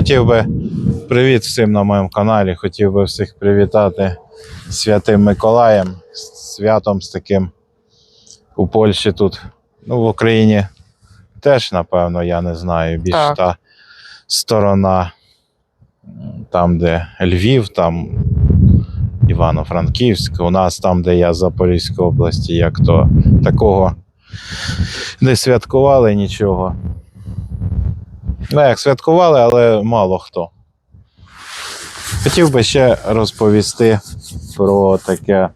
Хотів би привіт всім на моєму каналі. Хотів би всіх привітати Святим Миколаєм, святом з таким у Польщі тут. Ну, в Україні теж, напевно, я не знаю. Більш Так. та сторона, там, де Львів, там Івано-Франківськ. У нас там, де я з Запорізької області, як то такого не святкували нічого. Ну, як святкували, але мало хто. Хотів би ще розповісти про таке.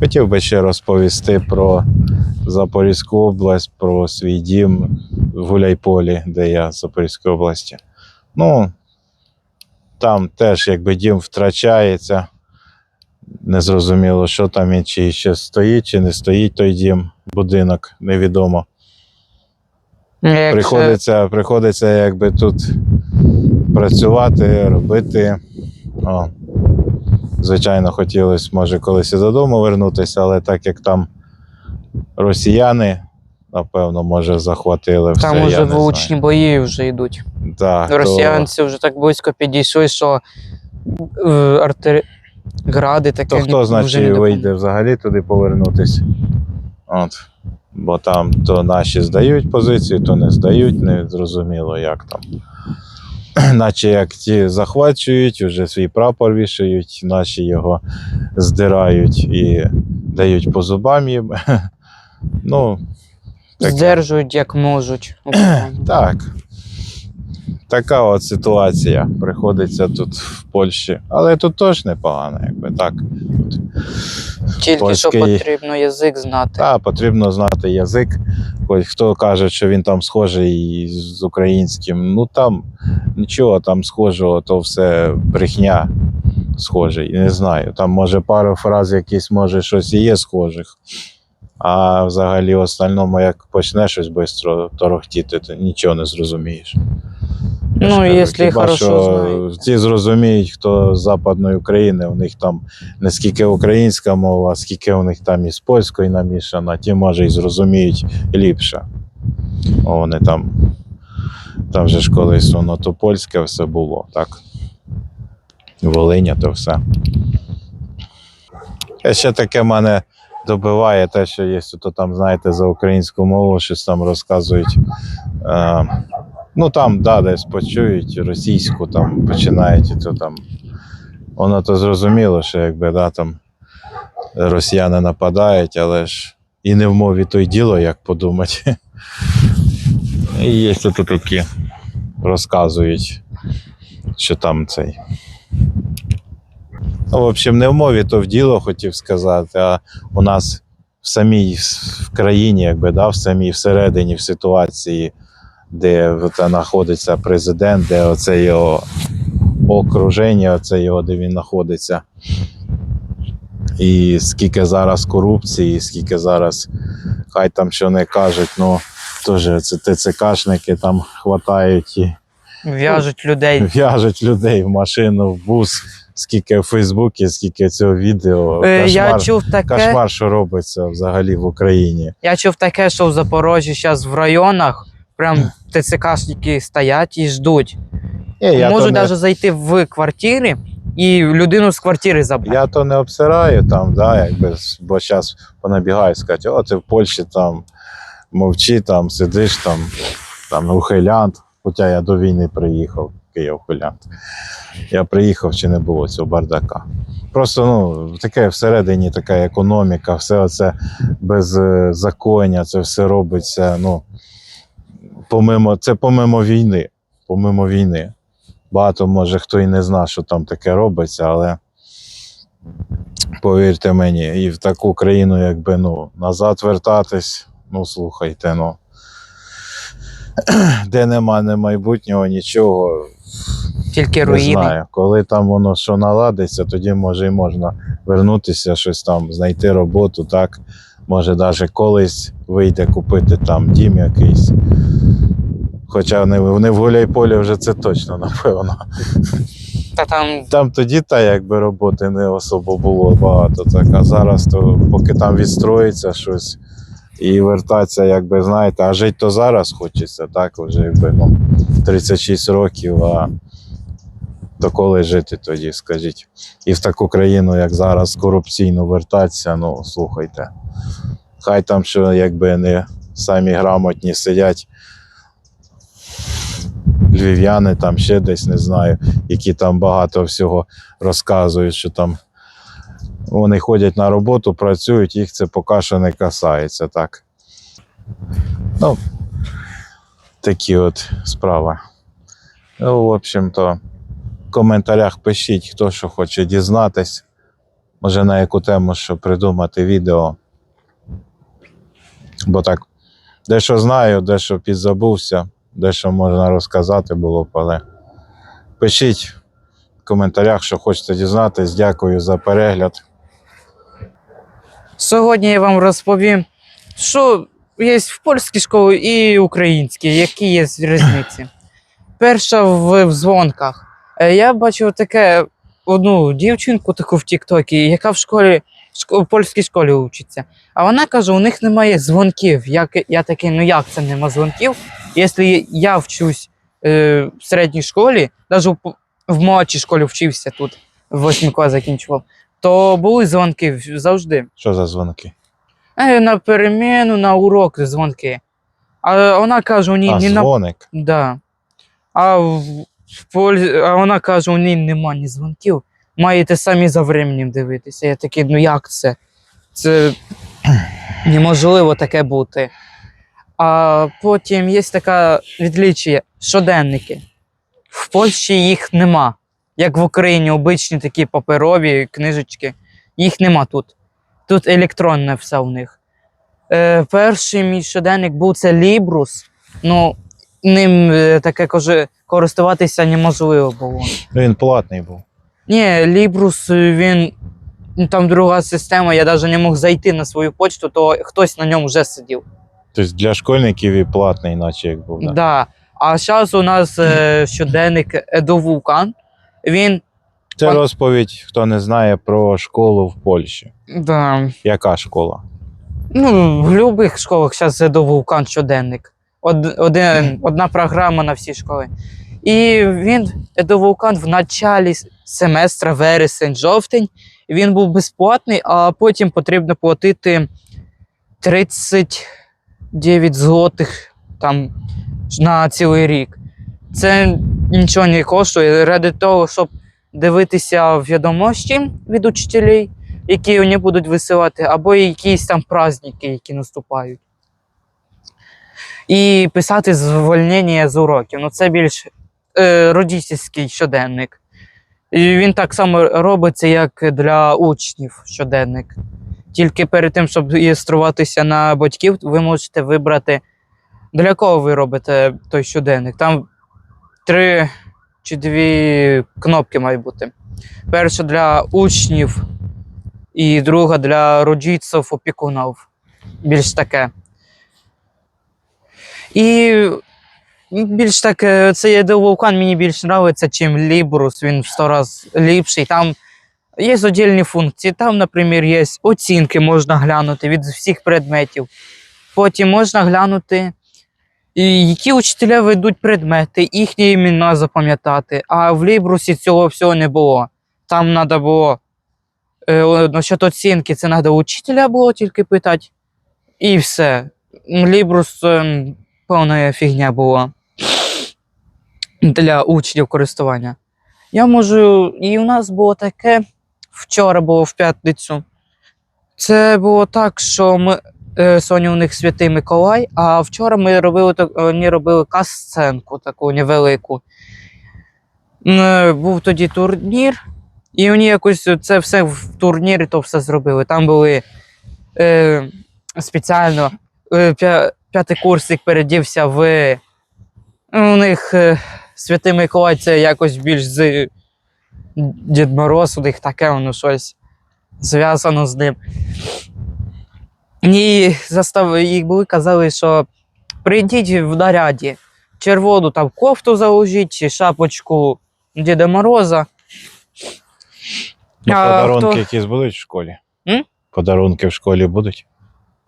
Хотів би ще розповісти про Запорізьку область, про свій дім в Гуляйполі, де я з Запорізької області. Ну, там теж якби дім втрачається. Незрозуміло, що там і чи ще стоїть, чи не стоїть той дім, будинок, невідомо. Якщо- Приходиться, приходиться якби тут працювати, робити. О, звичайно, хотілося, може, колись і додому вернутися, але так як там росіяни, напевно, може, захватили все. Там влучні знаю. бої вже йдуть. Так, то- Росіянці вже так близько підійшли, що е, артер... гради таке То хто, значить, вийде взагалі туди повернутися? От. Бо там то наші здають позиції, то не здають, не зрозуміло, як там. Наче як ті захвачують, вже свій прапор вішають, наші його здирають і дають по зубам їм. Ну, таке. Здержують як можуть. так. Така от ситуація приходиться тут в Польщі. Але тут теж непогано, якби так. Тільки що потрібно язик знати. Та потрібно знати язик. Хоч хто каже, що він там схожий з українським. Ну там нічого там схожого, то все брехня схожий. Не знаю. Там може пару фраз якісь, може, щось і є схожих. А взагалі, в остальному, як почнеш щось швидко торохтіти, то нічого не зрозумієш. Ну, якщо хіба хорошо що. Ті зрозуміють, хто з Западної України, у них там не скільки українська мова, скільки у них там із польської намішана, ті може і зрозуміють ліпше. О, вони там. Там же ж колись воно то польське все було, так? Волиня то все. І ще таке мене добиває те, що є, то там, знаєте, за українську мову щось там розказують. Е, ну там, да, десь почують російську, там починають, і то там. Воно то зрозуміло, що якби да, там росіяни нападають, але ж і не в мові то й діло, як подумати. І є тут такі розказують, що там цей. Ну, в общем, не в мові, то в діло хотів сказати, а у нас в самій в країні, якби, да, в самій всередині, в ситуації, де знаходиться президент, де оце його окруження, оце його, де він знаходиться. І скільки зараз корупції, скільки зараз, хай там що не кажуть, ну теж це ТЦКшники там хватають і В'яжуть людей. в'яжуть людей в машину, в бус, скільки в Фейсбуці, скільки цього відео. Е, Я Кошмар, чув таке, кошмар, що робиться взагалі в Україні. я чув таке, що в Запорожжі зараз в районах прям ТЦКшники стоять і ждуть. Ні, я, Можуть не, навіть зайти в квартири і людину з квартири забрати. я то не обсираю там, да, якби, бо зараз понабігають сказати, о, ти в Польщі там мовчи, там сидиш там, там ухилянт. Хоча я до війни приїхав, Київ ухилянт. Я приїхав чи не було цього бардака. Просто ну, таке всередині така економіка, все це беззаконня, це все робиться. Ну, помимо, це помимо війни. Помимо війни. Багато може хто і не знає, що там таке робиться, але повірте мені, і в таку країну, якби ну, назад вертатись, ну слухайте, ну. Де нема не майбутнього, нічого, Тільки не знаю. Коли там воно що наладиться, тоді може і можна вернутися, щось там, знайти роботу, так. Може, навіть колись вийде купити там дім якийсь. Хоча не, в- не в Гуляйполі вже це точно, напевно. Та там Там тоді та якби роботи не особо було багато. Так, а зараз, то, поки там відстроїться щось, І вертатися, якби знаєте, а жити то зараз хочеться, так, вже якби ну, 36 років, а то коли жити тоді, скажіть. І в таку країну, як зараз, корупційно вертатися, ну слухайте. Хай там що якби не самі грамотні сидять. Львів'яни там ще десь не знаю, які там багато всього розказують, що там вони ходять на роботу, працюють, їх це поки що не касається, так. Ну, такі от справи. Ну, в общем-то, в коментарях пишіть, хто що хоче дізнатись. Може на яку тему що придумати відео. Бо так, дещо знаю, дещо підзабувся, дещо можна розказати було б, але пишіть в коментарях, що хочете дізнатись. Дякую за перегляд. Сьогодні я вам розповім, що є в польській школі і українській, які є різниці. Перша в, дзвонках. Е, Я бачив таке одну дівчинку таку в Тіктокі, яка в школі в польській школі вчиться. А вона каже, у них немає дзвонків. Як, я такий, ну як це нема дзвонків? Якщо я вчусь е, в середній школі, навіть в, в молодшій школі вчився тут, в восьмий клас закінчував, то були дзвонки завжди. Що за дзвонки? Е, на переміну, на урок дзвонки. А вона каже, у ній А, не на. дзвоник. Да. А, в. А вона каже, у ній нема ні дзвонків. Маєте самі за временем дивитися. Я такий, ну як це? Це неможливо таке бути. А потім є така відлічення щоденники. В Польщі їх нема. Як в Україні, обичні такі паперові книжечки. Їх нема тут. Тут електронне все у них. Е, перший мій щоденник був це Лібрус. Ну, ним е, таке коже, користуватися неможливо було. Ну, Він платний був. Ні, Лібрус, він. ну, Там друга система, я навіть не мог зайти на свою почту, то хтось на ньому вже сидів. Тобто для школьників і платний, наче як був. Да. Да? А зараз у нас е, щоденник Едовулкан. Він. Це Пан- розповідь, хто не знає про школу в Польщі. Да, Яка школа? ну, в будь-яких школах зараз Едовулкан щоденник. Од, один, одна програма на всі школи. І він, Едовулкан, в началі семестра, вересень, жовтень, він був безплатний, а потім потрібно платити 39 злотих там на цілий рік. Це нічого не коштує. Ради того, щоб дивитися відомості від учителів, які вони будуть висилати, або якісь там праздники, які наступають. І писати звольнення з уроків. Ну, це більш е, родительський щоденник. І він так само робиться, як для учнів щоденник. Тільки перед тим, щоб реєструватися на батьків, ви можете вибрати, для кого ви робите той щоденник. Там три чи дві кнопки мають бути. Перша для учнів, і друга для родійців, опікунів. Більш таке. І більш таке, цей вулкан мені більш подобається, чим Лібрус. Він в 100 разів ліпший. Там є віддільні функції. Там, наприклад, є оцінки, можна глянути від всіх предметів. Потім можна глянути, які учителя ведуть предмети, їхні імена запам'ятати. А в Лібрусі цього всього не було. Там треба було е, насчет оцінки, це треба учителя було тільки питати. І все. Лібрус ем, повна фігня була для учнів користування. Я можу. І у нас було таке вчора було в п'ятницю. Це було так, що ми. е, Сьогодні у них святий Миколай, а вчора ми робили вони робили касценку таку невелику. Е, Був тоді турнір, і вони якось це все в турнірі то все зробили. Там були е, спеціально е, п'ятий курсик передівся в. ну, У них е, Святий Миколай це якось більш з Дід Мороз, у них таке воно щось зв'язано з ним. І застав, їх були казали, що прийдіть в наряді, червону там кофту заложіть, чи шапочку Діда Мороза. Ну, А подарунки хто- якісь будуть в школі? М? Подарунки в школі будуть?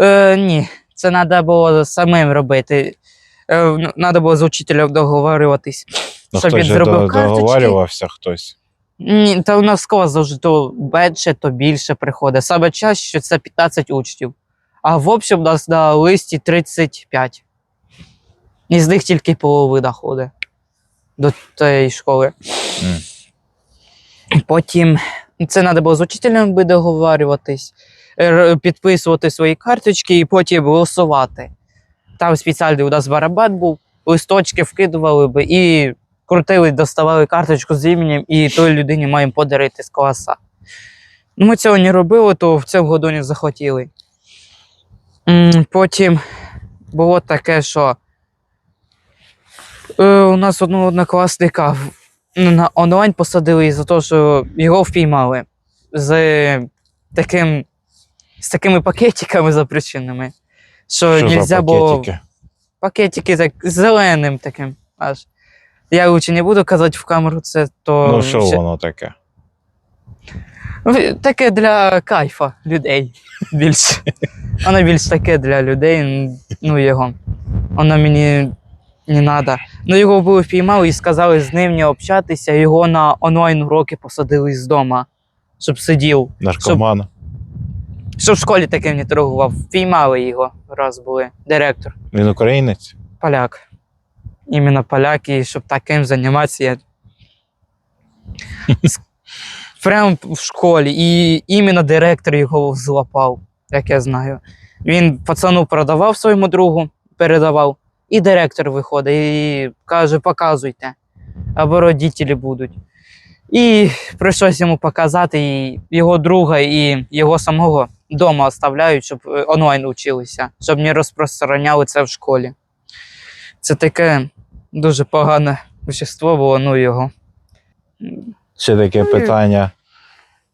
Е, ні, це треба було самим робити. Треба було з учителем договорюватись. Ну, щоб хтось він же зробив до- карточки. договарювався хтось. Ні, та у нас клас завжди то менше, то більше приходить. Саме час, що це 15 учнів. А в общем, у нас на листі 35. Із них тільки половина ходить до тієї школи. Мгм. Потім це треба було з учителем би договарюватись, підписувати свої карточки і потім голосувати. Там спеціальний у нас барабан був, листочки вкидували би і крутили, доставали карточку з іменем, і той людині маємо подарити з класа. Ну, ми цього не робили, то в цьому году не захотіли. Потім було таке, що е, у нас одного однокласника на онлайн посадили за те, що його впіймали з таким, з такими пакетиками запрещеними. Що, Що нельзя за було пакетики? пакетики так зеленим таким аж. Я лучше не буду казати в камеру це, то Ну, що ще- воно таке? Таке для кайфа людей більше. Воно більш таке для людей, ну його. Воно мені не треба. Ну його були впіймали і сказали з ним не общатися, його на онлайн уроки посадили з дома, щоб сидів. Наркоман. Щоб в школі таким не торгував. Впіймали його раз були. Директор. Він українець? поляк. Іменно поляк, і щоб таким займатися. Я... Прямо в школі. І іменно директор його злапав, як я знаю. Він пацану продавав своєму другу, передавав, і директор виходить і каже: показуйте, або родителі будуть. І прийшлось йому показати і його друга, і його самого вдома оставляють, щоб е, онлайн училися, щоб не розпространяли це в школі. Це таке дуже погане вещество було, ну його. Ще таке Ну, питання.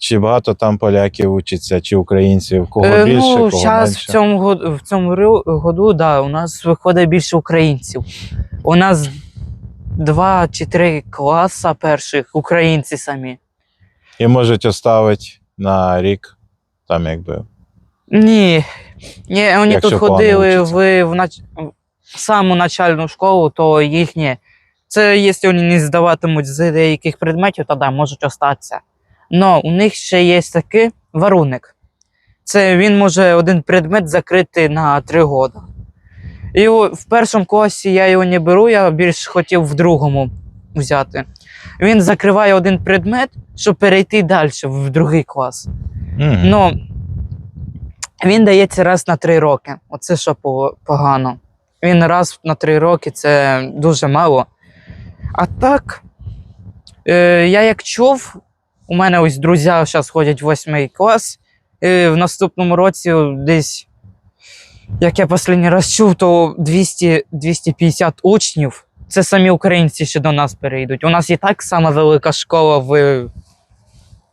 Чи багато там поляків учиться, чи українців? Кого Е, більше, ну, кого зараз в цьому, в цьому году, да, у нас виходить більше українців. У нас два чи три класи перших українці самі. І можуть оставити на рік, там якби. Ні. Ні, вони Якщо тут ходили в, в, нач... в саму начальну школу, то їхні. Це якщо вони не здаватимуть з деяких предметів, то да, можуть остатися. Но у них ще є такий варуник. Це він може один предмет закрити на три роки. І в першому класі я його не беру, я більш хотів в другому взяти. Він закриває один предмет, щоб перейти далі в другий клас. Мгм. Ну, він дається раз на три роки. Оце що погано. Він раз на три роки це дуже мало. А так, е, я як чув, у мене ось друзі зараз ходять в восьмий клас. І в наступному році десь, як я останній раз чув, то 200, 250 учнів. Це самі українці ще до нас перейдуть. У нас і так сама велика школа в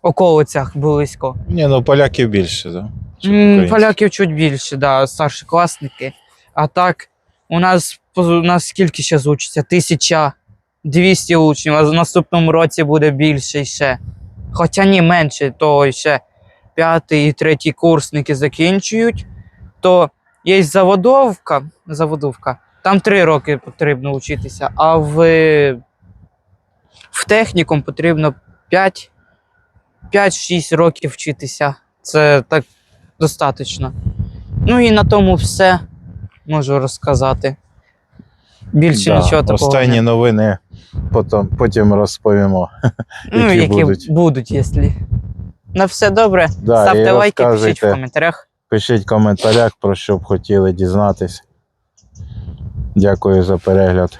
околицях близько. Ні, ну поляків більше, да? Чи Поляків чуть більше, да, старшокласники. А так, у нас, у нас скільки ще зучиться? 1200 учнів, а в наступному році буде більше ще. Хоча ні менше, то ще п'ятий і третій курсники закінчують, то є заводовка, заводовка, там три роки потрібно вчитися, а в, в технікум потрібно 5 5-6 років вчитися. Це так достатньо. Ну і на тому все можу розказати. Більше Да, нічого такого. Останні новини потім, потім розповімо. ну, які які будуть. будуть, якщо. На все добре. Да, Ставте лайки, пишіть в коментарях. Пишіть в коментарях, про що б хотіли дізнатись. Дякую за перегляд.